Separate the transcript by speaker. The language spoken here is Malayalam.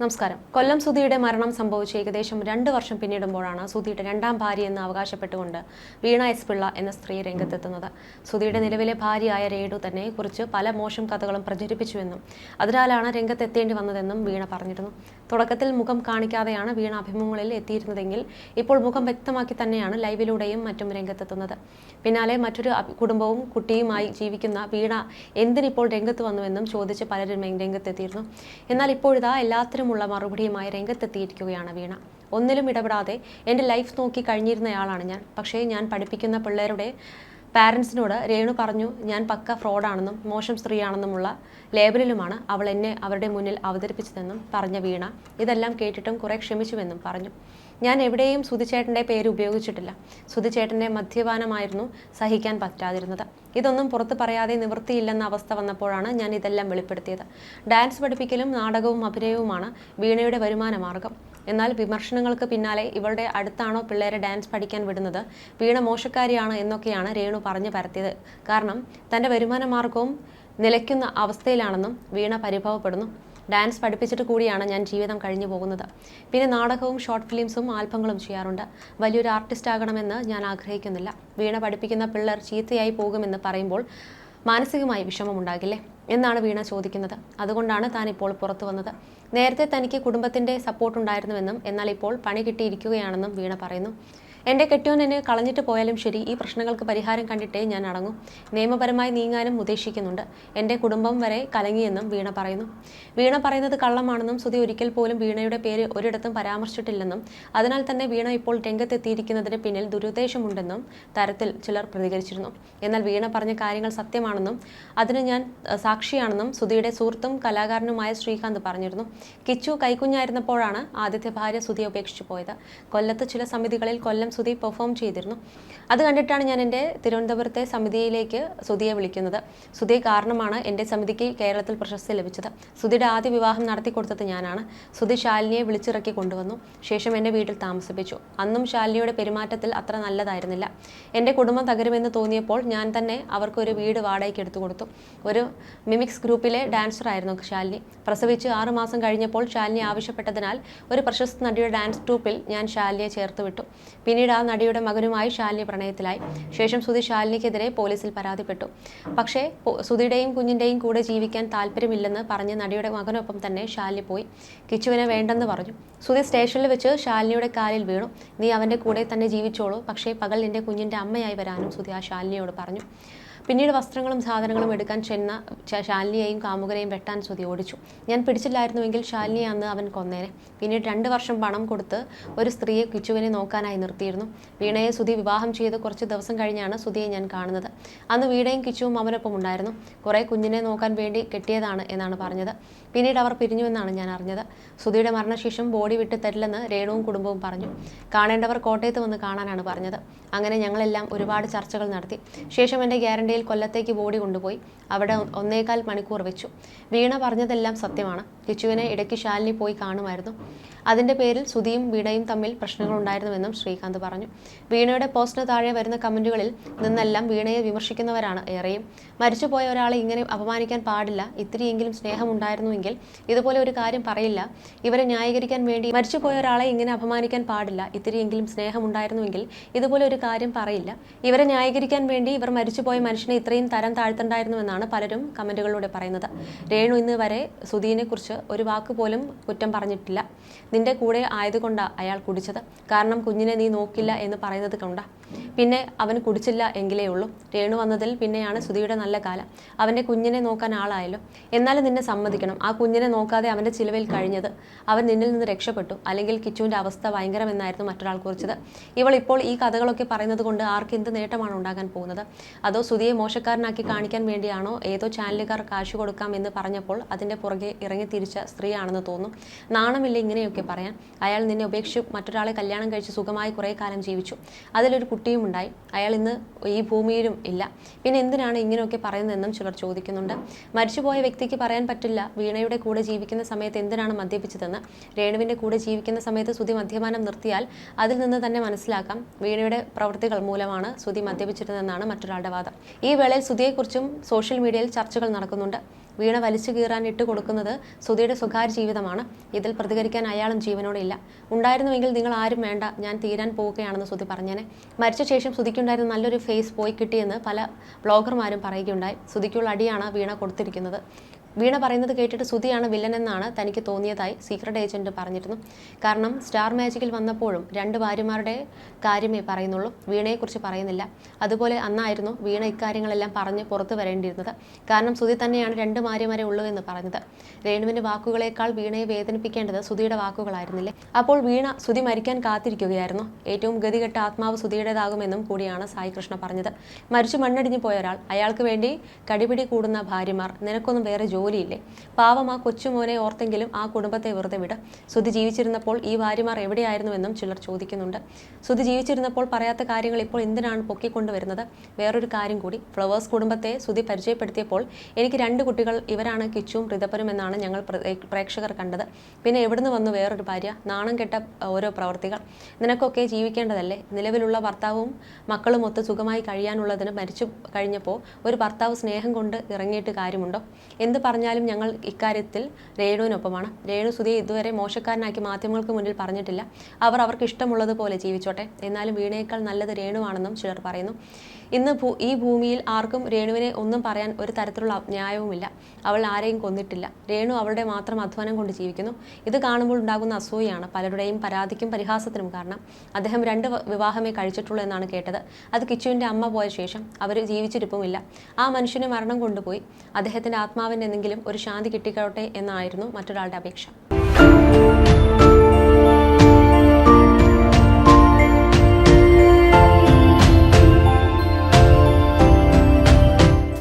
Speaker 1: നമസ്കാരം. കൊല്ലം സുധിയുടെ മരണം സംഭവിച്ച് ഏകദേശം രണ്ട് വർഷം പിന്നിടുമ്പോഴാണ് സുധിയുടെ രണ്ടാം ഭാര്യ എന്ന് അവകാശപ്പെട്ടുകൊണ്ട് വീണ എസ് പിള്ള എന്ന സ്ത്രീ രംഗത്തെത്തുന്നത്. സുധിയുടെ നിലവിലെ ഭാര്യയായ രേഡു തന്നെ കുറിച്ച് പല മോശം കഥകളും പ്രചരിപ്പിച്ചുവെന്നും അതിനാലാണ് രംഗത്തെത്തേണ്ടി വന്നതെന്നും വീണ പറഞ്ഞിരുന്നു. തുടക്കത്തിൽ മുഖം കാണിക്കാതെയാണ് വീണ അഭിമുഖങ്ങളിൽ എത്തിയിരുന്നതെങ്കിൽ ഇപ്പോൾ മുഖം വ്യക്തമാക്കി തന്നെയാണ് ലൈവിലൂടെയും മറ്റും രംഗത്തെത്തുന്നത്. പിന്നാലെ മറ്റൊരു കുടുംബവും കുട്ടിയുമായി ജീവിക്കുന്ന വീണ എന്തിനിപ്പോൾ രംഗത്ത് വന്നുവെന്നും ചോദിച്ച് പലരും രംഗത്തെത്തിയിരുന്നു. എന്നാൽ ഇപ്പോഴിതാ എല്ലാത്തിനുമുള്ള മറുപടിയുമായി രംഗത്തെത്തിയിരിക്കുകയാണ് വീണ. ഒന്നിലും ഇടപെടാതെ എന്റെ ലൈഫ് നോക്കി കഴിഞ്ഞിരുന്നയാളാണ് ഞാൻ. പക്ഷേ ഞാൻ പഠിപ്പിക്കുന്ന പിള്ളേരുടെ പാരൻസിനോട് രേണു പറഞ്ഞു ഞാൻ പക്ക ഫ്രോഡാണെന്നും മോശം സ്ത്രീയാണെന്നുമുള്ള ലേബലിലുമാണ് അവൾ എന്നെ അവരുടെ മുന്നിൽ അവതരിപ്പിച്ചതെന്നും പറഞ്ഞ വീണ. ഇതെല്ലാം കേട്ടിട്ടും കുറെ ക്ഷമിച്ചുവെന്നും പറഞ്ഞു. ഞാൻ എവിടെയും സുധിച്ചേട്ടന്റെ പേര് ഉപയോഗിച്ചിട്ടില്ല. സുധിച്ചേട്ടന്റെ മദ്യപാനമായിരുന്നു സഹിക്കാൻ പറ്റാതിരുന്നത്. ഇതൊന്നും പുറത്ത് പറയാതെ നിവൃത്തിയില്ലെന്ന അവസ്ഥ വന്നപ്പോഴാണ് ഞാൻ ഇതെല്ലാം വെളിപ്പെടുത്തിയത്. ഡാൻസ് പഠിപ്പിക്കലും നാടകവും അഭിനയവുമാണ് വീണയുടെ വരുമാന മാർഗം. എന്നാൽ വിമർശനങ്ങൾക്ക് പിന്നാലെ ഇവളുടെ അടുത്താണോ പിള്ളേരെ ഡാൻസ് പഠിക്കാൻ വിടുന്നത്? വീണ മോശക്കാരിയാണ് എന്നൊക്കെയാണ് രേണു പറഞ്ഞു പരത്തിയത്. കാരണം തന്റെ വരുമാന മാർഗവും നിലയ്ക്കുന്ന അവസ്ഥയിലാണെന്നും വീണ പരിഭവപ്പെടുന്നു. ഡാൻസ് പഠിപ്പിച്ചിട്ട് കൂടിയാണ് ഞാൻ ജീവിതം കഴിഞ്ഞു പോകുന്നത്. പിന്നെ നാടകവും ഷോർട്ട് ഫിലിംസും ആൽബങ്ങളും ചെയ്യാറുണ്ട്. വലിയൊരു ആർട്ടിസ്റ്റ് ആകണമെന്ന് ഞാൻ ആഗ്രഹിക്കുന്നില്ല. വീണ പഠിപ്പിക്കുന്ന പിള്ളേർ ചീത്തയായി പോകുമെന്ന് പറയുമ്പോൾ മാനസികമായി വിഷമമുണ്ടാകില്ലേ എന്നാണ് വീണ ചോദിക്കുന്നത്. അതുകൊണ്ടാണ് താൻ ഇപ്പോൾ പുറത്തു വന്നത്. നേരത്തെ തനിക്ക് കുടുംബത്തിന്റെ സപ്പോർട്ട് ഉണ്ടായിരുന്നുവെന്നും എന്നാൽ ഇപ്പോൾ പണി കിട്ടിയിരിക്കുകയാണെന്നും വീണ പറയുന്നു. എന്റെ കെട്ടിയോൻ എന്നെ കളഞ്ഞിട്ട് പോയാലും ശരി ഈ പ്രശ്നങ്ങൾക്ക് പരിഹാരം കണ്ടിട്ടേ ഞാൻ അടങ്ങും. നിയമപരമായി നീങ്ങാനും ഉദ്ദേശിക്കുന്നുണ്ട്. എന്റെ കുടുംബം വരെ കലങ്ങിയെന്നും വീണ പറയുന്നു. വീണ പറയുന്നത് കള്ളമാണെന്നും സുധി ഒരിക്കൽ പോലും വീണയുടെ പേര് ഒരിടത്തും പരാമർശിച്ചിട്ടില്ലെന്നും അതിനാൽ തന്നെ വീണ ഇപ്പോൾ രംഗത്തെത്തിയിരിക്കുന്നതിന് പിന്നിൽ ദുരുദ്ദേശമുണ്ടെന്നും തരത്തിൽ ചിലർ പ്രതികരിച്ചിരുന്നു. എന്നാൽ വീണ പറഞ്ഞ കാര്യങ്ങൾ സത്യമാണെന്നും അതിന് ഞാൻ സാക്ഷിയാണെന്നും സുധിയുടെ സുഹൃത്തും കലാകാരനുമായ ശ്രീകാന്ത് പറഞ്ഞിരുന്നു. കിച്ചു കൈക്കുഞ്ഞായിരുന്നപ്പോഴാണ് ആദ്യത്തെ ഭാര്യ സുധിയെ ഉപേക്ഷിച്ചു പോയത്. കൊല്ലത്ത് ചില സമിതികളിൽ കൊല്ലം സുധി പെർഫോം ചെയ്തിരുന്നു. അത് കണ്ടിട്ടാണ് ഞാൻ എന്റെ തിരുവനന്തപുരത്തെ സമിതിയിലേക്ക് സുധിയെ വിളിക്കുന്നത്. സുധി കാരണമാണ് എന്റെ സമിതിക്ക് കേരളത്തിൽ പ്രശസ്തി ലഭിച്ചത്. സുധിയുടെ ആദ്യ വിവാഹം നടത്തി കൊടുത്തത് ഞാനാണ്. സുധി ശാലിനിയെ വിളിച്ചിറക്കി കൊണ്ടുവന്നു. ശേഷം എന്റെ വീട്ടിൽ താമസിപ്പിച്ചു. അന്നും ശാലിനിയുടെ പെരുമാറ്റത്തിൽ അത്ര നല്ലതായിരുന്നില്ല. എന്റെ കുടുംബം തകരുമെന്ന് തോന്നിയപ്പോൾ ഞാൻ തന്നെ അവർക്കൊരു വീട് വാടകയ്ക്ക് എടുത്തു കൊടുത്തു. ഒരു മിമിക്സ് ഗ്രൂപ്പിലെ ഡാൻസറായിരുന്നു ശാലിനി. പ്രസവിച്ച് ആറുമാസം കഴിഞ്ഞപ്പോൾ ശാലിനി ആവശ്യപ്പെട്ടതിനാൽ ഒരു പ്രശസ്ത നടിയുടെ ഡാൻസ് ട്രൂപ്പിൽ ഞാൻ ശാലിനിയെ ചേർത്ത് വിട്ടു ആ നടിയുടെ മകനുമായി ശാലിനി പ്രണയത്തിലായി. ശേഷം സുധി ശാലിനിക്കെതിരെ പോലീസിൽ പരാതിപ്പെട്ടു. പക്ഷേ സുധിയുടെയും കുഞ്ഞിന്റെയും കൂടെ ജീവിക്കാൻ താല്പര്യമില്ലെന്ന് പറഞ്ഞ് നടിയുടെ മകനൊപ്പം തന്നെ ശാലിനി പോയി. കിച്ചുവിനെ വേണ്ടെന്ന് പറഞ്ഞു. സുധി സ്റ്റേഷനിൽ വെച്ച് ശാലിനിയുടെ കാലിൽ വീണു. നീ അവന്റെ കൂടെ തന്നെ ജീവിച്ചോളൂ. പക്ഷേ പകൽ നിന്റെ കുഞ്ഞിന്റെ അമ്മയായി വരാനും സുധി ആ ശാലിനിയോട് പറഞ്ഞു. പിന്നീട് വസ്ത്രങ്ങളും സാധനങ്ങളും എടുക്കാൻ ചെന്ന ശാലിനിയെയും കാമുകനെയും വെട്ടാൻ ശ്രുതി ഓടിച്ചു. ഞാൻ പിടിച്ചില്ലായിരുന്നുവെങ്കിൽ ശാലിനിയെ അന്ന് അവൻ കൊന്നേനെ. പിന്നീട് രണ്ട് വർഷം പണം കൊടുത്ത് ഒരു സ്ത്രീയെ കിച്ചുവിനെ നോക്കാനായി നിർത്തിയിരുന്നു. വീണയെ സുധി വിവാഹം ചെയ്ത് കുറച്ച് ദിവസം കഴിഞ്ഞാണ് സുധിയെ ഞാൻ കാണുന്നത്. അന്ന് വീണയും കിച്ചുവും അവനൊപ്പം ഉണ്ടായിരുന്നു. കുറേ കുഞ്ഞിനെ നോക്കാൻ വേണ്ടി കെട്ടിയതാണ് എന്നാണ് പറഞ്ഞത്. പിന്നീട് അവർ പിരിഞ്ഞുവെന്നാണ് ഞാൻ അറിഞ്ഞത്. സുധിയുടെ മരണശേഷം ബോഡി വിട്ട് തരില്ലെന്ന് രേണുവും കുടുംബവും പറഞ്ഞു. കാണേണ്ടവർ കോട്ടയത്ത് വന്ന് കാണാനാണ് പറഞ്ഞത്. അങ്ങനെ ഞങ്ങളെല്ലാം ഒരുപാട് ചർച്ചകൾ നടത്തി. ശേഷം എന്റെ ഗ്യാരണ്ടിയിൽ കൊല്ലത്തേക്ക് ബോഡി കൊണ്ടുപോയി. അവിടെ ഒന്നേകാൽ മണിക്കൂർ വെച്ചു. വീണ പറഞ്ഞതെല്ലാം സത്യമാണ്. കിച്ചുവിനെ ഇടയ്ക്ക് ശാലിനി പോയി കാണുമായിരുന്നു. അതിന്റെ പേരിൽ സുധിയും വീണയും തമ്മിൽ പ്രശ്നങ്ങളുണ്ടായിരുന്നുവെന്നും ശ്രീകാന്ത് പറഞ്ഞു. വീണയുടെ പോസ്റ്റിന് താഴെ വരുന്ന കമന്റുകളിൽ നിന്നെല്ലാം വീണയെ വിമർശിക്കുന്നവരാണ് ഏറെയും. മരിച്ചുപോയ ഒരാളെ ഇങ്ങനെ അപമാനിക്കാൻ പാടില്ല. ഇത്തിരിയെങ്കിലും സ്നേഹമുണ്ടായിരുന്നുവെങ്കിൽ ഇതുപോലെ ഒരു കാര്യം പറയില്ല. ഇവരെ ന്യായീകരിക്കാൻ വേണ്ടി മരിച്ചുപോയ ഒരാളെ ഇങ്ങനെ അപമാനിക്കാൻ പാടില്ല. ഇത്തിരിയെങ്കിലും സ്നേഹമുണ്ടായിരുന്നുവെങ്കിൽ ഇതുപോലെ ഒരു കാര്യം പറയില്ല. ഇവരെ ന്യായീകരിക്കാൻ വേണ്ടി ഇവർ മരിച്ചുപോയ മനുഷ്യനെ ഇത്രയും തരം താഴ്ത്തണ്ടായിരുന്നുവെന്നാണ് പലരും കമന്റുകളിലൂടെ പറയുന്നത്. രേണു ഇന്ന് വരെ സുധീനെ കുറിച്ച് ഒരു വാക്ക് പോലും കുറ്റം പറഞ്ഞിട്ടില്ല. നിന്റെ കൂടെ ആയതുകൊണ്ടാണ് അയാൾ കുടിച്ചത്. കാരണം കുഞ്ഞിനെ നീ നോക്കില്ല എന്ന് പറയുന്നത് കൊണ്ടാ. പിന്നെ അവൻ കുടിച്ചില്ല എങ്കിലേ ഉള്ളൂ. രേണു വന്നതിൽ പിന്നെയാണ് സുധിയുടെ നല്ല കാലം. അവന്റെ കുഞ്ഞിനെ നോക്കാൻ ആളായല്ലോ. എന്നാലും നിന്നെ സമ്മതിക്കണം. ആ കുഞ്ഞിനെ നോക്കാതെ അവന്റെ ചിലവിൽ കഴിഞ്ഞത്. അവൻ നിന്നിൽ നിന്ന് രക്ഷപ്പെട്ടു. അല്ലെങ്കിൽ കിച്ചുവിന്റെ അവസ്ഥ ഭയങ്കരമെന്നായിരുന്നു മറ്റൊരാൾ കുറിച്ചത്. ഇവൾ ഇപ്പോൾ ഈ കഥകളൊക്കെ പറയുന്നത് കൊണ്ട് ആർക്ക് എന്ത് നേട്ടമാണ് ഉണ്ടാകാൻ പോകുന്നത്? അതോ സുധിയെ മോശക്കാരനാക്കി കാണിക്കാൻ വേണ്ടിയാണോ ഏതോ ചാനലുകാർ കാശ് കൊടുക്കാം എന്ന് പറഞ്ഞപ്പോൾ അതിന്റെ പുറകെ ഇറങ്ങി തിരിച്ച സ്ത്രീയാണെന്ന് തോന്നും. നാണമില്ല ഇങ്ങനെയൊക്കെ പറയാൻ. അയാൾ നിന്നെ ഉപേക്ഷിച്ചു മറ്റൊരാളെ കല്യാണം കഴിച്ച് സുഖമായി കുറേ കാലം ജീവിച്ചു. അതിലൊരു കുട്ടിയും ഉണ്ടായി അയാൾ ഇന്ന് ഈ ഭൂമിയിലും ഇല്ല. പിന്നെ എന്തിനാണ് ഇങ്ങനെയൊക്കെ പറയുന്നതെന്നും ചിലർ ചോദിക്കുന്നുണ്ട്. മരിച്ചുപോയ വ്യക്തിക്ക് പറയാൻ പറ്റില്ല. വീണയുടെ കൂടെ ജീവിക്കുന്ന സമയത്ത് എന്തിനാണ് മദ്യപിച്ചതെന്ന്? രേണുവിന്റെ കൂടെ ജീവിക്കുന്ന സമയത്ത് സുതി മദ്യപാനം നിർത്തിയാൽ അതിൽ നിന്ന് തന്നെ മനസ്സിലാക്കാം. വീണയുടെ പ്രവൃത്തികൾ മൂലമാണ് സുതി മദ്യപിച്ചിരുന്നതെന്നാണ് മറ്റൊരാളുടെ വാദം. ഈ വേളയിൽ സുധിയെക്കുറിച്ചും സോഷ്യൽ മീഡിയയിൽ ചർച്ചകൾ നടക്കുന്നുണ്ട്. വീണ വലിച്ചു കീറാൻ ഇട്ട് കൊടുക്കുന്നത് സുധിയുടെ സ്വകാര്യ ജീവിതമാണ്. ഇതിൽ പ്രതികരിക്കാൻ അയാളും ജീവനോടെ ഇല്ല. ഉണ്ടായിരുന്നുവെങ്കിൽ നിങ്ങൾ ആരും വേണ്ട ഞാൻ തീരാൻ പോവുകയാണെന്ന് സുധി പറഞ്ഞേനെ. മരിച്ച ശേഷം സുധിക്കുണ്ടായിരുന്ന നല്ലൊരു ഫേസ് പോയി കിട്ടിയെന്ന് പല ബ്ലോഗർമാരും പറയുകയുണ്ടായി. സുധിക്കുള്ള അടിയാണ് വീണ കൊടുത്തിരിക്കുന്നത്. വീണ പറയുന്നത് കേട്ടിട്ട് സുധിയാണ് വില്ലൻ എന്നാണ് തനിക്ക് തോന്നിയതായി സീക്രട്ട് ഏജന്റ് പറഞ്ഞിരുന്നു. കാരണം സ്റ്റാർ മാജിക്കിൽ വന്നപ്പോഴും രണ്ട് ഭാര്യമാരുടെ കാര്യമേ പറയുന്നുള്ളൂ. വീണയെക്കുറിച്ച് പറയുന്നില്ല. അതുപോലെ അന്നായിരുന്നു വീണ ഇക്കാര്യങ്ങളെല്ലാം പറഞ്ഞ് പുറത്തു വരേണ്ടിയിരുന്നത്. കാരണം സുധി തന്നെയാണ് രണ്ട് ഭാര്യമാരെ ഉള്ളൂ എന്ന് പറഞ്ഞത്. രേണുവിന്റെ വാക്കുകളേക്കാൾ വീണയെ വേദനിപ്പിക്കേണ്ടത് സുധിയുടെ വാക്കുകളായിരുന്നില്ലേ? അപ്പോൾ വീണ സുധി മരിക്കാൻ കാത്തിരിക്കുകയായിരുന്നു. ഏറ്റവും ഗതികെട്ട ആത്മാവ് സുധിയുടേതാകുമെന്നും കൂടിയാണ് സായി കൃഷ്ണ പറഞ്ഞത്. മരിച്ചു മണ്ണടിഞ്ഞു പോയ ഒരാൾ. അയാൾക്ക് വേണ്ടി കടിപിടി കൂടുന്ന ഭാര്യമാർ. നിനക്കൊന്നും വേറെ ജോലിയില്ലേ? പാവം ആ കൊച്ചുമോനെ ഓർത്തെങ്കിലും ആ കുടുംബത്തെ വെറുതെ വിട. സുധി ജീവിച്ചിരുന്നപ്പോൾ ഈ ഭാര്യമാർ എവിടെയായിരുന്നുവെന്നും ചിലർ ചോദിക്കുന്നുണ്ട്. സുധി ജീവിച്ചിരുന്നപ്പോൾ പറയാത്ത കാര്യങ്ങൾ ഇപ്പോൾ എന്തിനാണ് പൊക്കിക്കൊണ്ടുവരുന്നത്? വേറൊരു കാര്യം കൂടി. ഫ്ലവേഴ്സ് കുടുംബത്തെ സുധി പരിചയപ്പെടുത്തിയപ്പോൾ എനിക്ക് രണ്ട് കുട്ടികൾ ഇവരാണ് കിച്ചുവും ഋതപ്പനും എന്നാണ് ഞങ്ങൾ പ്രേക്ഷകർ കണ്ടത്. പിന്നെ എവിടുന്ന് വന്നു വേറൊരു ഭാര്യ? നാണം കെട്ട ഓരോ പ്രവർത്തികൾ. നിനക്കൊക്കെ ജീവിക്കേണ്ടതല്ലേ? നിലവിലുള്ള ഭർത്താവും മക്കളും ഒത്ത് സുഖമായി കഴിയാനുള്ളതിന് മരിച്ചു കഴിഞ്ഞപ്പോൾ ഒരു ഭർത്താവ് സ്നേഹം കൊണ്ട് ഇറങ്ങിയിട്ട് കാര്യമുണ്ടോ? എന്ത് പറഞ്ഞാലും ഞങ്ങൾ ഇക്കാര്യത്തിൽ രേണുവിനൊപ്പമാണ്. രേണു സുധിയെ ഇതുവരെ മോശക്കാരനാക്കി മാധ്യമങ്ങൾക്ക് മുന്നിൽ പറഞ്ഞിട്ടില്ല. അവർ അവർക്ക് ഇഷ്ടമുള്ളതുപോലെ ജീവിച്ചോട്ടെ. എന്നാലും വീണയേക്കാൾ നല്ലത് രേണുവാണെന്നും ചിലർ പറയുന്നു. ഇന്ന് ഈ ഭൂമിയിൽ ആർക്കും രേണുവിനെ ഒന്നും പറയാൻ ഒരു തരത്തിലുള്ള ന്യായവുമില്ല. അവൾ ആരെയും കൊന്നിട്ടില്ല. രേണു അവളുടെ മാത്രം അധ്വാനം കൊണ്ട് ജീവിക്കുന്നു. ഇത് കാണുമ്പോൾ ഉണ്ടാകുന്ന അസൂയാണ് പലരുടെയും പരാതിക്കും പരിഹാസത്തിനും കാരണം. അദ്ദേഹം രണ്ട് വിവാഹമേ കഴിച്ചിട്ടുള്ളൂ എന്നാണ് കേട്ടത്. അത് കിച്ചുവിന്റെ അമ്മ പോയ ശേഷം അവർ ജീവിച്ചിരിപ്പുമില്ല. ആ മനുഷ്യനെ മരണം കൊണ്ടുപോയി. അദ്ദേഹത്തിന്റെ ആത്മാവിന് എന്തെങ്കിലും ഒരു ശാന്തി കിട്ടിക്കോട്ടെ എന്നായിരുന്നു മറ്റൊരാളുടെ അപേക്ഷ.